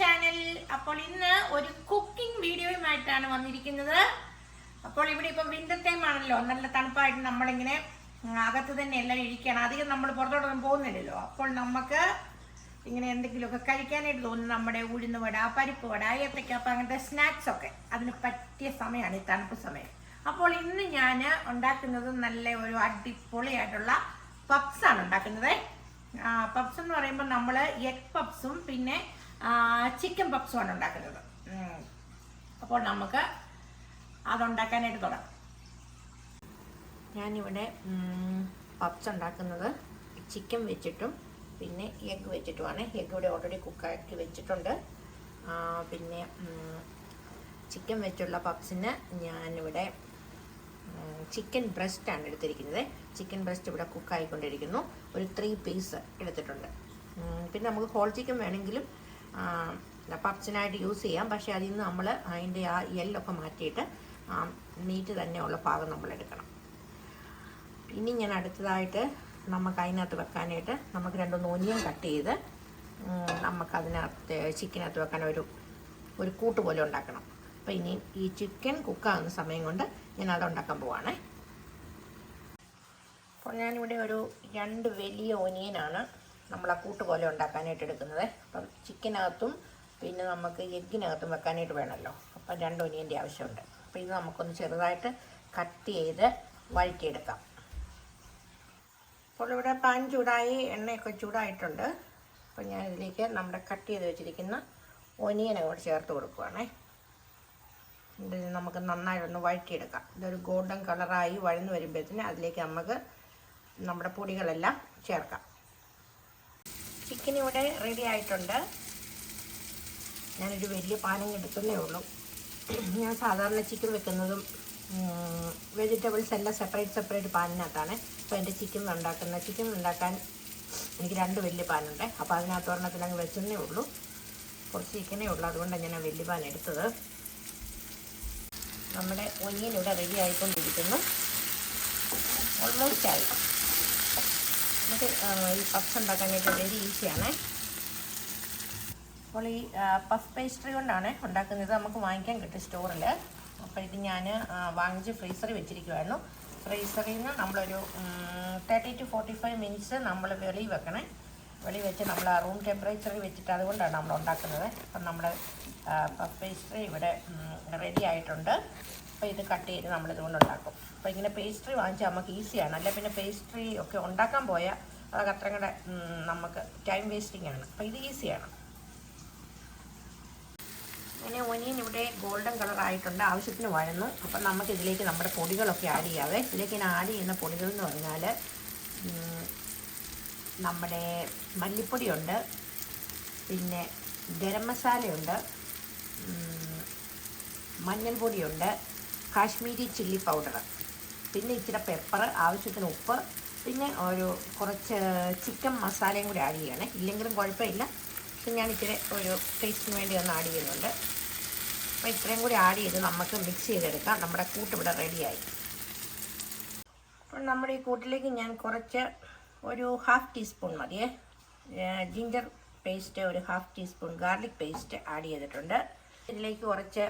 Channel അപ്പോൾ ഇന്ന് ഒരു കുക്കിംഗ് വീഡിയോയുമായിട്ടാണ് വന്നിരിക്കുന്നത്. അപ്പോൾ ഇവിടെ ഇപ്പം വിന്റർ ടൈം ആണല്ലോ. നല്ല തണുപ്പായിട്ട് നമ്മളിങ്ങനെ അകത്ത് തന്നെ എല്ലാം ഇരിക്കണം അധികം നമ്മൾ പുറത്തോട്ടൊന്നും പോകുന്നില്ലല്ലോ. അപ്പോൾ നമുക്ക് ഇങ്ങനെ എന്തെങ്കിലുമൊക്കെ കഴിക്കാനായിട്ട് തോന്നുന്നു. നമ്മുടെ ഉഴുന്ന് വട പരിപ്പ് വട ഏത്തക്കപ്പം അങ്ങനത്തെ സ്നാക്സ് ഒക്കെ. അതിന് പറ്റിയ സമയമാണ് ഈ തണുപ്പ് സമയം. അപ്പോൾ ഇന്ന് ഞാൻ ഉണ്ടാക്കുന്നത് നല്ല ഒരു അടിപൊളിയായിട്ടുള്ള പപ്സാണ് ഉണ്ടാക്കുന്നത്. പപ്സ് എന്ന് പറയുമ്പോൾ നമ്മൾ എഗ് പപ്സും പിന്നെ ചിക്കൻ പപ്സും ആണ് ഉണ്ടാക്കുന്നത്. അപ്പോൾ നമുക്ക് അതുണ്ടാക്കാനായിട്ട് തുടങ്ങാം. ഞാനിവിടെ പപ്സ് ഉണ്ടാക്കുന്നത് ചിക്കൻ വെച്ചിട്ടും പിന്നെ എഗ്ഗ് വെച്ചിട്ടുമാണ്. എഗ്ഗ് ഇവിടെ ഓൾറെഡി കുക്കാക്കി വെച്ചിട്ടുണ്ട്. പിന്നെ ചിക്കൻ വെച്ചുള്ള പപ്സിന് ഞാനിവിടെ ചിക്കൻ ബ്രസ്റ്റാണ് എടുത്തിരിക്കുന്നത്. ചിക്കൻ ബ്രസ്റ്റ് ഇവിടെ കുക്കായിക്കൊണ്ടിരിക്കുന്നു ഒരു ത്രീ പീസ് എടുത്തിട്ടുണ്ട്. പിന്നെ നമുക്ക് ഹോൾ ചിക്കൻ വേണമെങ്കിലും പപ്സിനായിട്ട് യൂസ് ചെയ്യാം. പക്ഷേ അതിൽ നിന്ന് നമ്മൾ അതിന്റെ ആ എല്ലൊക്കെ മാറ്റിയിട്ട് മീറ്റ് തന്നെയുള്ള ഭാഗം നമ്മൾ എടുക്കണം. ഇനി ഞാൻ അടുത്തതായിട്ട് നമുക്ക് അതിനകത്ത് വെക്കാനായിട്ട് നമുക്ക് രണ്ട് ഒനിയൻ കട്ട് ചെയ്ത് നമുക്കതിനകത്ത് ചിക്കനകത്ത് വെക്കാൻ ഒരു ഒരു കൂട്ട് പോലെ ഉണ്ടാക്കണം. അപ്പോൾ ഇനി ഈ ചിക്കൻ കുക്കാകുന്ന സമയം കൊണ്ട് ഞാൻ അത് ഉണ്ടാക്കാൻ പോവാണേ. അപ്പോൾ ഞാനിവിടെ ഒരു രണ്ട് വലിയ ഒനിയനാണ് നമ്മൾ ആ കൂട്ട് പോലെ ഉണ്ടാക്കാനായിട്ട് എടുക്കുന്നത്. അപ്പം ചിക്കനകത്തും പിന്നെ നമുക്ക് എഗ്ഗിനകത്തും വെക്കാനായിട്ട് വേണമല്ലോ. അപ്പം രണ്ട് ഒനിയന്റെ ആവശ്യമുണ്ട്. അപ്പോൾ ഇത് നമുക്കൊന്ന് ചെറുതായിട്ട് കട്ട് ചെയ്ത് വഴറ്റിയെടുക്കാം. അപ്പോൾ ഇവിടെ പാൻ ചൂടായി എണ്ണയൊക്കെ ചൂടായിട്ടുണ്ട്. അപ്പോൾ ഞാൻ ഇതിലേക്ക് നമ്മുടെ കട്ട് ചെയ്ത് വെച്ചിരിക്കുന്ന ഒനിയനെ കൂടെ ചേർത്ത് കൊടുക്കുവാണേ. ഇത് നമുക്ക് നന്നായിട്ടൊന്ന് വഴറ്റിയെടുക്കാം. ഇതൊരു ഗോൾഡൻ കളറായി വഴന്ന് വരുമ്പോഴത്തേന് അതിലേക്ക് നമുക്ക് നമ്മുടെ പൊടികളെല്ലാം ചേർക്കാം. ചിക്കൻ ഇവിടെ റെഡി ആയിട്ടുണ്ട്. ഞാനൊരു വലിയ പാനം എടുക്കുന്നേ ഉള്ളൂ. ഞാൻ സാധാരണ ചിക്കൻ വെക്കുന്നതും വെജിറ്റബിൾസ് എല്ലാം സെപ്പറേറ്റ് സെപ്പറേറ്റ് പാനിനകത്താണ്. അപ്പോൾ എന്റെ ചിക്കൻ ഉണ്ടാക്കുന്ന ചിക്കൻ ഉണ്ടാക്കാൻ എനിക്ക് രണ്ട് വലിയ പാനുണ്ട്. അപ്പോൾ അതിനകത്ത് ഒരെണ്ണത്തിൽ അങ്ങ് വെച്ചെന്നേ ഉള്ളൂ. കുറച്ച് ചിക്കനേ ഉള്ളൂ. അതുകൊണ്ടാണ് ഞാൻ വലിയ പാൻ എടുത്തത്. നമ്മുടെ ഒനിയൻ റെഡി ആയിക്കൊണ്ടിരിക്കുന്നു. ഓൾമോസ്റ്റ് ആയി. നമുക്ക് ആ, ഈ പഫ്സ് ഉണ്ടാക്കാനായിട്ട് വളരെ ഈസിയാണ് അപ്പോൾ ഈ പഫ് പേസ്ട്രി കൊണ്ടാണ് ഉണ്ടാക്കുന്നത്. നമുക്ക് വാങ്ങിക്കാൻ കിട്ടും സ്റ്റോറിൽ അപ്പോൾ ഇത് ഞാൻ വാങ്ങിച്ച് ഫ്രീസറിൽ വെച്ചിരിക്കുമായിരുന്നു ഫ്രീസറിൽ നിന്ന് നമ്മളൊരു thirty to forty five minutes നമ്മൾ വെളി വെക്കണേ. വെളി വെച്ച് നമ്മൾ റൂം ടെമ്പറേച്ചറിൽ വെച്ചിട്ട് അതുകൊണ്ടാണ് നമ്മൾ ഉണ്ടാക്കുന്നത്. അപ്പം നമ്മുടെ പഫ് പേസ്ട്രി ഇവിടെ റെഡി ആയിട്ടുണ്ട്. അപ്പോൾ ഇത് കട്ട് ചെയ്ത് നമ്മൾ ഇതുകൊണ്ട് ഉണ്ടാക്കും. അപ്പോൾ ഇങ്ങനെ പേസ്ട്രി വാങ്ങിച്ചാൽ നമുക്ക് ഈസിയാണ് അല്ല പിന്നെ പേസ്ട്രി ഒക്കെ ഉണ്ടാക്കാൻ പോയാൽ അതൊക്കെ അത്രയും കൂടെ നമുക്ക് ടൈം വേസ്റ്റിംഗ് ആണ്. അപ്പോൾ ഇത് ഈസിയാണ് അങ്ങനെ ഒനിയൻ ഇവിടെ ഗോൾഡൻ കളർ ആയിട്ടുണ്ട്. ആവശ്യത്തിന് വഴന്നു അപ്പം നമുക്ക് ഇതിലേക്ക് നമ്മുടെ പൊടികളൊക്കെ ആഡ് ചെയ്യാവേ ഇതിലേക്ക് ഞാൻ ആഡ് ചെയ്യുന്ന പൊടികൾ എന്ന് പറഞ്ഞാൽ നമ്മുടെ മല്ലിപ്പൊടിയുണ്ട്. പിന്നെ ഗരം മസാലയുണ്ട്. മഞ്ഞൾപ്പൊടിയുണ്ട്. Kashmiri chilli powder. പിന്നെ ഇച്ചിരി പെപ്പർ ആവശ്യത്തിന് ഉപ്പ് പിന്നെ ഒരു കുറച്ച് ചിക്കൻ മസാലയും കൂടി ആഡ് ചെയ്യണേ. ഇല്ലെങ്കിലും കുഴപ്പമില്ല. പക്ഷെ ഞാൻ ഇച്ചിരി ഒരു ടേസ്റ്റിന് വേണ്ടി ഒന്ന് ആഡ് ചെയ്യുന്നുണ്ട്. അപ്പോൾ ഇത്രയും കൂടി ആഡ് ചെയ്ത് നമുക്ക് മിക്സ് ചെയ്തെടുക്കാം. നമ്മുടെ കൂട്ട് ഇവിടെ റെഡിയായി അപ്പോൾ നമ്മുടെ ഈ കൂട്ടിലേക്ക് ഞാൻ കുറച്ച് ഒരു ഹാഫ് ടീസ്പൂൺ മതിയേ. ജിഞ്ചർ പേസ്റ്റ് ഒരു half teaspoon garlic paste add ചെയ്തിട്ടുണ്ട്. ഇതിലേക്ക് കുറച്ച്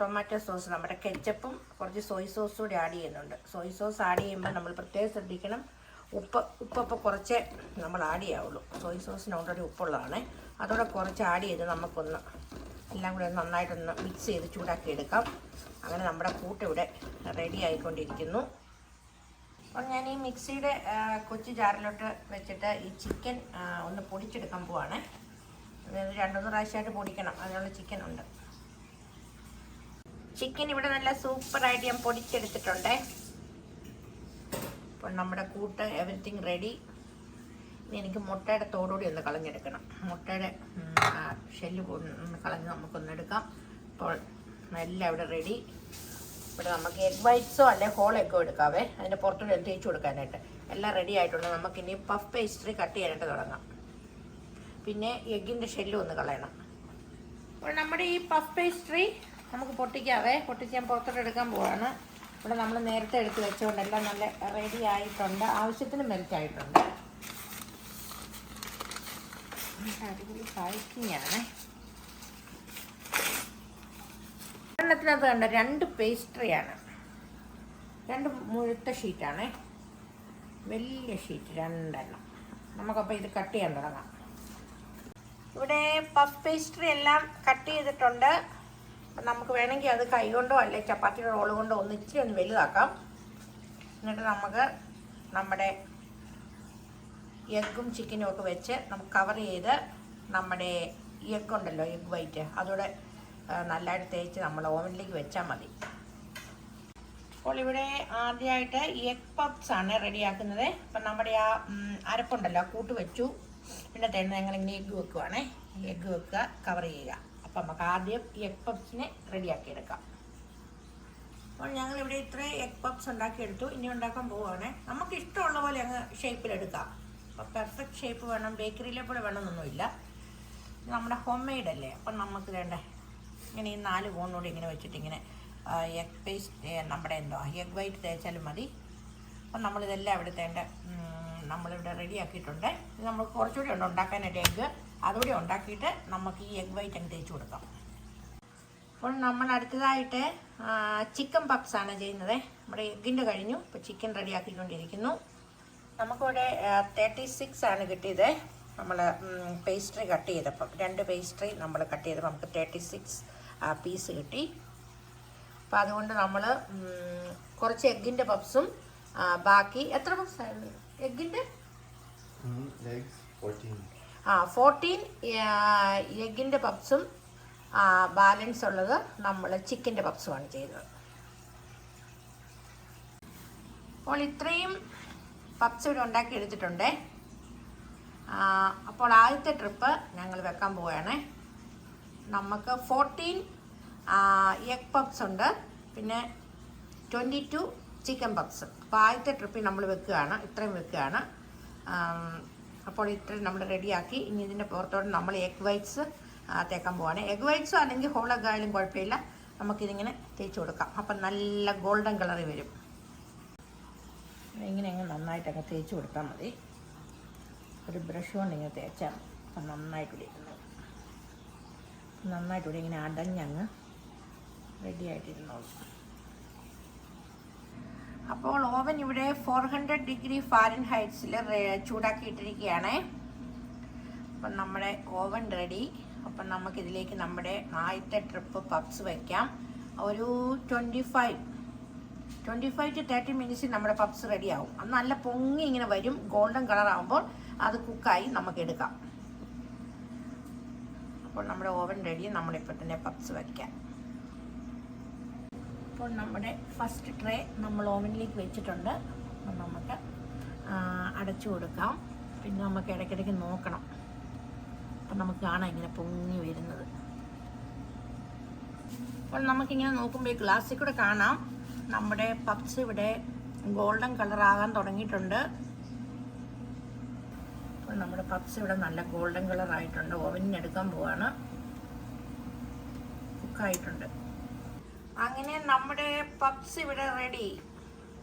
ടൊമാറ്റോ സോസ് നമ്മുടെ കെച്ചപ്പും കുറച്ച് സോയ് സോസും കൂടി ആഡ് ചെയ്യുന്നുണ്ട്. സോയ് സോസ് ആഡ് ചെയ്യുമ്പോൾ നമ്മൾ പ്രത്യേകം ശ്രദ്ധിക്കണം ഉപ്പ് ഉപ്പൊപ്പം കുറച്ച് നമ്മൾ ആഡ് ചെയ്യാവുള്ളൂ. സോയ് സോസിന് ഓൾറെഡി ഉപ്പുള്ളതാണ്. അതോടെ കുറച്ച് ആഡ് ചെയ്ത് നമുക്കൊന്ന് എല്ലാം കൂടി നന്നായിട്ടൊന്ന് മിക്സ് ചെയ്ത് ചൂടാക്കി എടുക്കാം. അങ്ങനെ നമ്മുടെ കൂട്ട് ഇവിടെ റെഡി ആയിക്കൊണ്ടിരിക്കുന്നു. അപ്പോൾ ഞാൻ ഈ മിക്സിയുടെ കൊച്ചു ജാറിലോട്ട് വെച്ചിട്ട് ഈ ചിക്കൻ ഒന്ന് പൊടിച്ചെടുക്കാൻ പോവാണ്. അതായത് രണ്ടു പ്രാവശ്യമായിട്ട് പൊടിക്കണം. അതിനുള്ള ചിക്കൻ ഉണ്ട്. ചിക്കൻ ഇവിടെ നല്ല സൂപ്പറായിട്ട് ഞാൻ പൊടിച്ചെടുത്തിട്ടുണ്ട്. അപ്പോൾ നമ്മുടെ കൂട്ട് എവറിത്തിങ് റെഡി ഇനി എനിക്ക് മുട്ടയുടെ തോടുകൂടി ഒന്ന് കളഞ്ഞെടുക്കണം. മുട്ടയുടെ ഷെല്ല് ഒന്ന് കളഞ്ഞ് നമുക്കൊന്ന് എടുക്കാം. അപ്പോൾ എല്ലാം ഇവിടെ റെഡി ഇവിടെ നമുക്ക് എഗ് വൈറ്റ്സോ അല്ലെ ഹോളൊക്കെ എടുക്കാവേ. അതിന്റെ പുറത്തോട്ട് തേച്ച് കൊടുക്കാനായിട്ട്. എല്ലാം റെഡി ആയിട്ടുണ്ട്. നമുക്കിനി പഫ് പേസ്ട്രി കട്ട് ചെയ്യാനായിട്ട് തുടങ്ങാം. പിന്നെ എഗ്ഗിന്റെ ഷെല്ലും ഒന്ന് കളയണം. അപ്പോൾ നമ്മുടെ ഈ പഫ് പേസ്ട്രി നമുക്ക് പൊട്ടിക്കാവേ. പൊട്ടിച്ച് ഞാൻ പുറത്തോട്ട് എടുക്കാൻ പോവാണ്. ഇവിടെ നമ്മൾ നേരത്തെ എടുത്ത് വെച്ചുകൊണ്ട് എല്ലാം നല്ല റെഡി ആയിട്ടുണ്ട്. ആവശ്യത്തിന് മെൽറ്റ് ആയിട്ടുണ്ട്. അടിപൊളി പാക്കിങ്ങാണ് ഒരെണ്ണത്തിനകത്ത് കണ്ട രണ്ട് പേസ്ട്രിയാണ് രണ്ട് മുഴുത്ത ഷീറ്റാണേ വലിയ ഷീറ്റ് രണ്ടെണ്ണം. നമുക്കപ്പോൾ ഇത് കട്ട് ചെയ്യാൻ തുടങ്ങാം. ഇവിടെ പഫ് പേസ്ട്രി എല്ലാം കട്ട് ചെയ്തിട്ടുണ്ട്. നമുക്ക് വേണമെങ്കിൽ അത് കൈ കൊണ്ടോ അല്ലെങ്കിൽ ചപ്പാത്തി റോൾ കൊണ്ടോ ഒന്ന് ഇച്ചിരി ഒന്ന് വലുതാക്കാം. എന്നിട്ട് നമുക്ക് നമ്മുടെ എഗ്ഗും ചിക്കനും ഒക്കെ വെച്ച് നമുക്ക് കവർ ചെയ്ത് നമ്മുടെ എഗ്ഗ് ഉണ്ടല്ലോ എഗ് വൈറ്റ് അതോടെ നല്ലതായിട്ട് തേച്ച് നമ്മൾ ഓവനിലേക്ക് വെച്ചാൽ മതി. അപ്പോൾ ഇവിടെ ആദ്യമായിട്ട് എഗ് പഫ്സ് ആണ് റെഡിയാക്കുന്നത് അപ്പം നമ്മുടെ ആ അരപ്പുണ്ടല്ലോ കൂട്ട് വെച്ചു. പിന്നെ തന്നെ ഞങ്ങൾ ഇങ്ങനെ എഗ്ഗ് വെക്കുവാണേ എഗ്ഗ് വെക്കുക കവർ ചെയ്യുക. അപ്പം നമുക്ക് ആദ്യം ഈ എഗ് പപ്സിനെ റെഡിയാക്കി എടുക്കാം അപ്പോൾ ഞങ്ങൾ ഇവിടെ ഇത്ര എഗ് പപ്സ് ഉണ്ടാക്കിയെടുത്തു. ഇനി ഉണ്ടാക്കാൻ പോവുകയാണ് നമുക്ക് ഇഷ്ടമുള്ള പോലെ അങ്ങ് ഷേപ്പിലെടുക്കാം അപ്പോൾ പെർഫെക്റ്റ് ഷേപ്പ് വേണം. ബേക്കറിയിലെ പോലെ വേണമെന്നൊന്നുമില്ല. നമ്മുടെ ഹോം മെയ്ഡ് അല്ലേ അപ്പം നമുക്ക് വേണ്ട ഇങ്ങനെ ഈ നാല് കോണിലൂടെ ഇങ്ങനെ വെച്ചിട്ട് ഇങ്ങനെ എഗ് പേസ്റ്റ് നമ്മുടെ എന്തോ എഗ് വൈറ്റ് തേച്ചാലും മതി. അപ്പം നമ്മളിതെല്ലാം തേണ്ട നമ്മളിവിടെ റെഡി ആക്കിയിട്ടുണ്ട് ഇത് നമ്മൾ കുറച്ചുകൂടി ഉണ്ട് ഉണ്ടാക്കാനായിട്ട് എഗ്ഗ് അതുകൂടി ഉണ്ടാക്കിയിട്ട് നമുക്ക് ഈ എഗ് വൈറ്റ് അങ്ങ് തേച്ച് കൊടുക്കാം. അപ്പോൾ നമ്മൾ അടുത്തതായിട്ട് ചിക്കൻ പപ്സാണ് ചെയ്യുന്നത്. നമ്മുടെ എഗ്ഗിന്റെ കഴിഞ്ഞു. ഇപ്പോൾ ചിക്കൻ റെഡി ആക്കിക്കൊണ്ടിരിക്കുന്നു നമുക്കിവിടെ തേർട്ടി സിക്സ് ആണ് കിട്ടിയത്. നമ്മൾ പേസ്ട്രി കട്ട് ചെയ്തപ്പം രണ്ട് പേസ്ട്രി നമ്മൾ കട്ട് ചെയ്തപ്പോൾ നമുക്ക് തേർട്ടി സിക്സ് പീസ് കിട്ടി. അപ്പം അതുകൊണ്ട് നമ്മൾ കുറച്ച് എഗ്ഗിന്റെ പപ്സും ബാക്കി എത്ര പപ്സ് 14. ആ ഫോർട്ടീൻ എഗിന്റെ പപ്സും ബാലൻസ് ഉള്ളത് നമ്മൾ ചിക്കന്റെ പപ്സുമാണ് ചെയ്തത് അപ്പോൾ ഇത്രയും പപ്സ് ഇവിടെ ഉണ്ടാക്കി എടുത്തിട്ടുണ്ട്. അപ്പോൾ ആദ്യത്തെ ട്രിപ്പ് ഞങ്ങൾ വെക്കാൻ പോവുകയാണ് നമുക്ക് ഫോർട്ടീൻ എഗ് പപ്സ് ഉണ്ട്. പിന്നെ ട്വന്റി ടു ചിക്കൻ പപ്സ് അപ്പോൾ ആദ്യത്തെ ട്രിപ്പിൽ നമ്മൾ വെക്കുകയാണ് ഇത്രയും വെക്കുകയാണ്. അപ്പോൾ ഇത്രയും നമ്മൾ റെഡിയാക്കി. ഇനി ഇതിന്റെ പുറത്തോട്ട് നമ്മൾ എഗ് വൈറ്റ്സ് തേക്കാൻ പോവാണ്. എഗ് വൈറ്റ്സോ അല്ലെങ്കിൽ ഹോളൊക്കെ ആയാലും കുഴപ്പമില്ല. നമുക്കിതിങ്ങനെ തേച്ച് കൊടുക്കാം. അപ്പം നല്ല ഗോൾഡൻ കളറിൽ വരും. ഇങ്ങനെ അങ്ങ് നന്നായിട്ടൊക്കെ തേച്ച് കൊടുത്താൽ മതി. ഒരു ബ്രഷ് കൊണ്ട് ഇങ്ങനെ തേച്ചാൽ അപ്പം നന്നായിട്ട് ഇരിക്കുന്നു നന്നായിട്ട് ഇവിടെ ഇങ്ങനെ അടഞ്ഞങ്ങ് റെഡി ആയിട്ടിരുന്നോളൂ. അപ്പോൾ ഓവൻ ഇവിടെ ഫോർ ഹൺഡ്രഡ് ഡിഗ്രി ഫാരൻ ഹൈറ്റ്സിൽ ചൂടാക്കിയിട്ടിരിക്കുകയാണ്. അപ്പം നമ്മുടെ ഓവൻ റെഡി അപ്പം നമുക്കിതിലേക്ക് നമ്മുടെ ആദ്യത്തെ ട്രിപ്പ് പപ്സ് വയ്ക്കാം ഒരു twenty five twenty five to thirty മിനിറ്റ്സിൽ നമ്മുടെ പപ്സ് റെഡി ആവും. അത് നല്ല പൊങ്ങി ഇങ്ങനെ വരും. ഗോൾഡൻ കളർ ആകുമ്പോൾ അത് കുക്കായി നമുക്ക് എടുക്കാം. അപ്പോൾ നമ്മുടെ ഓവൻ റെഡി നമ്മളിപ്പോൾ തന്നെ പപ്സ് വയ്ക്കാം അപ്പോൾ നമ്മുടെ ഫസ്റ്റ് ട്രേ നമ്മൾ ഓവനിലേക്ക് വെച്ചിട്ടുണ്ട്. അപ്പം നമുക്ക് അടച്ചു കൊടുക്കാം. പിന്നെ നമുക്ക് ഇടയ്ക്കിടയ്ക്ക് നോക്കണം. അപ്പം നമുക്ക് കാണാം ഇങ്ങനെ പൊങ്ങി വരുന്നത്. അപ്പോൾ നമുക്കിങ്ങനെ നോക്കുമ്പോൾ ഈ ഗ്ലാസ്സിൽ കൂടെ കാണാം. നമ്മുടെ പപ്സ് ഇവിടെ ഗോൾഡൻ കളർ ആകാൻ തുടങ്ങിയിട്ടുണ്ട്. അപ്പോൾ നമ്മുടെ പപ്സ് ഇവിടെ നല്ല ഗോൾഡൻ കളർ ആയിട്ടുണ്ട്. ഓവനിന് എടുക്കാൻ പോവാണ്. കുക്കായിട്ടുണ്ട് അങ്ങനെ നമ്മുടെ പപ്സ് ഇവിടെ റെഡി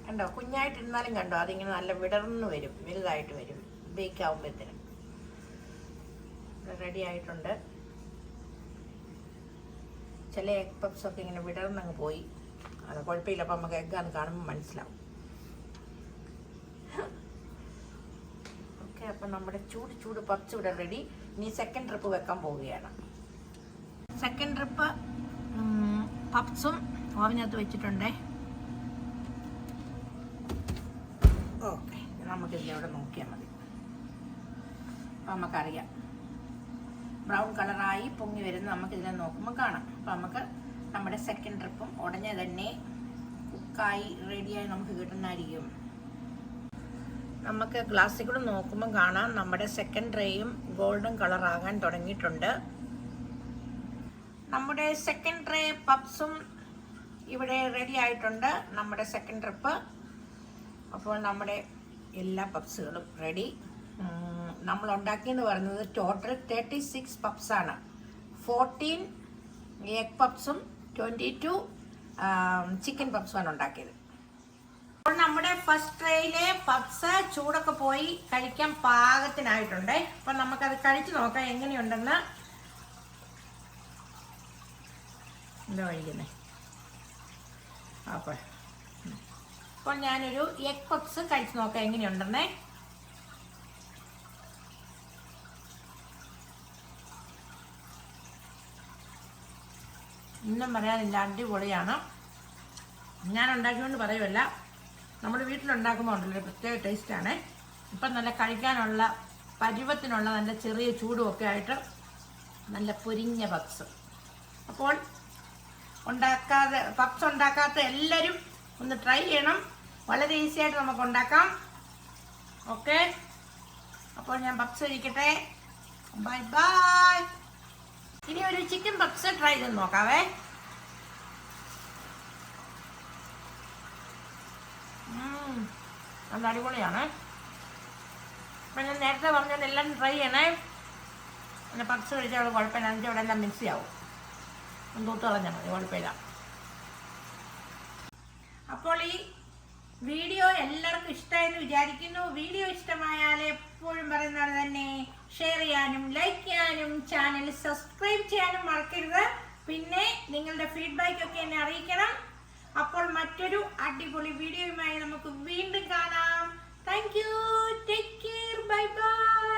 കണ്ടോ? കുഞ്ഞായിട്ട് ഇരുന്നാലും കണ്ടോ? അതിങ്ങനെ നല്ല വിടർന്ന് വരും. വലുതായിട്ട് വരും. ബേക്ക് ആകുമ്പോഴത്തേനും റെഡി ആയിട്ടുണ്ട്. ചില എഗ് പപ്സ് ഒക്കെ ഇങ്ങനെ വിടർന്നങ്ങ് പോയി. അത് കുഴപ്പമില്ല. അപ്പം നമുക്ക് എഗ്ഗാന്ന് കാണുമ്പോൾ മനസ്സിലാവും. ഓക്കെ അപ്പം നമ്മുടെ ചൂട് ചൂട് പപ്സ് ഇവിടെ റെഡി ഇനി സെക്കൻഡ് ട്രിപ്പ് വെക്കാൻ പോവുകയാണ്. സെക്കൻഡ് ട്രിപ്പ് പപ്സും ഓവനകത്ത് വെച്ചിട്ടുണ്ടേ. ഓക്കെ നമുക്ക് ഇതിലൂടെ നോക്കിയാൽ മതി. അപ്പം നമുക്കറിയാം. ബ്രൗൺ കളറായി പൊങ്ങി വരുന്ന നമുക്ക് ഇതിനെ നോക്കുമ്പോൾ കാണാം. അപ്പം നമുക്ക് നമ്മുടെ സെക്കൻഡ് ട്രിപ്പും ഉടനെ തന്നെ കുക്കായി റെഡിയായി നമുക്ക് കിട്ടുന്നതായിരിക്കും. നമുക്ക് ഗ്ലാസ്സിൽ കൂടെ നോക്കുമ്പോൾ കാണാം. നമ്മുടെ സെക്കൻഡ് ട്രേയും ഗോൾഡൻ കളറാകാൻ തുടങ്ങിയിട്ടുണ്ട്. നമ്മുടെ സെക്കൻഡ് ട്രേ പപ്സും ഇവിടെ റെഡി ആയിട്ടുണ്ട്. നമ്മുടെ സെക്കൻഡ് ട്രിപ്പ് അപ്പോൾ നമ്മുടെ എല്ലാ പപ്സുകളും റെഡി നമ്മൾ ഉണ്ടാക്കിയെന്ന് പറയുന്നത് ടോട്ടൽ തേർട്ടി സിക്സ് പപ്സാണ് ഫോർട്ടീൻ എഗ് പപ്സും ട്വന്റി ടു ചിക്കൻ പപ്സുമാണ് ഉണ്ടാക്കിയത്. അപ്പോൾ നമ്മുടെ ഫസ്റ്റ് ട്രേയിലെ പപ്സ് ചൂടൊക്കെ പോയി കഴിക്കാൻ പാകത്തിനായിട്ടുണ്ട്. അപ്പം നമുക്കത് കഴിച്ച് നോക്കാം എങ്ങനെയുണ്ടെന്ന്. എന്താ കഴിക്കുന്നത് അപ്പോൾ അപ്പോൾ ഞാനൊരു എഗ് പപ്സ് കഴിച്ച് നോക്കാം എങ്ങനെയുണ്ടെന്നേ. ഇന്നും പറയാനില്ല അടിപൊളിയാണ്. ഞാൻ ഉണ്ടാക്കിക്കൊണ്ട് പറയുമല്ല നമ്മൾ വീട്ടിലുണ്ടാക്കുമ്പോൾ ഉണ്ടല്ലോ പ്രത്യേക ടേസ്റ്റാണ് ഇപ്പം നല്ല കഴിക്കാനുള്ള പരുവത്തിനുള്ള നല്ല ചെറിയ ചൂടുമൊക്കെ ആയിട്ട് നല്ല പൊരിഞ്ഞ പപ്സ് അപ്പോൾ ഉണ്ടാക്കാതെ പപ്സ് ഉണ്ടാക്കാത്ത എല്ലാവരും ഒന്ന് ട്രൈ ചെയ്യണം. വളരെ ഈസി ആയിട്ട് നമുക്ക് ഉണ്ടാക്കാം. ഓക്കെ അപ്പോൾ ഞാൻ പപ്സ് കഴിക്കട്ടെ ബൈ ബൈ ഇനി ഒരു ചിക്കൻ പപ്സ് ട്രൈ ചെയ്ത് നോക്കാവേ. നല്ല അടിപൊളിയാണ്. അപ്പം ഞാൻ നേരത്തെ പറഞ്ഞത് എല്ലാം ട്രൈ ചെയ്യണേ. പിന്നെ പപ്സ് കഴിച്ചാൽ കുഴപ്പമില്ല. എന്നിട്ട് ഇവിടെ എല്ലാം മിക്സ് ആവും. തൂത്ത് കളഞ്ഞാൽ മതി കുഴപ്പമില്ല. അപ്പോൾ ഈ വീഡിയോ എല്ലാവർക്കും ഇഷ്ടമായെന്ന് വിചാരിക്കുന്നു. വീഡിയോ ഇഷ്ടമായാൽ എപ്പോഴും പറയുന്നത് തന്നെ ഷെയർ ചെയ്യാനും ലൈക്ക് ചെയ്യാനും ചാനൽ സബ്സ്ക്രൈബ് ചെയ്യാനും മറക്കരുത്. പിന്നെ നിങ്ങളുടെ ഫീഡ്ബാക്ക് ഒക്കെ എന്നെ അറിയിക്കണം. അപ്പോൾ മറ്റൊരു അടിപൊളി വീഡിയോയുമായി നമുക്ക് വീണ്ടും കാണാം. Thank you take care bye bye